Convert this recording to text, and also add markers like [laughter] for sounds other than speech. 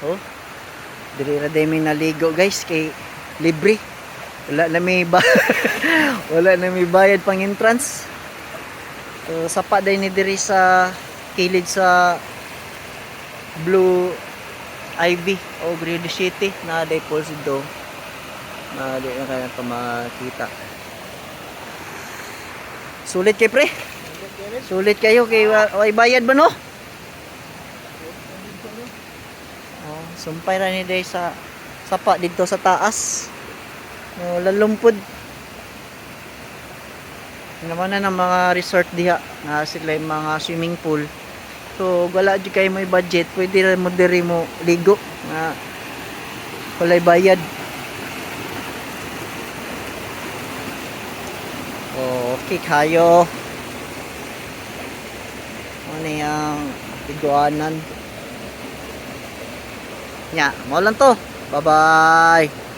Oh. Diri ra day may naligo guys kay libre. Wala na may ba [laughs] Wala na may bayad pang entrance. So sapa day ni diri sa kilid sa Blue Ivy o Green City na day pulse do. Na di na kaya pa makita. Sulit kay pre. Sulit kayo kay way bayad ba no? Oh, sumpay ra ni day sa sapa dito sa taas. No, lalumpod. Naman na ng mga resort diha na sila yung mga swimming pool. So, wala di kayo may budget, pwede rin mo diri mo ligo na walay bayad. Oh, okay kayo. Ano yung iguanan? Nya, mo lang to. Bye-bye.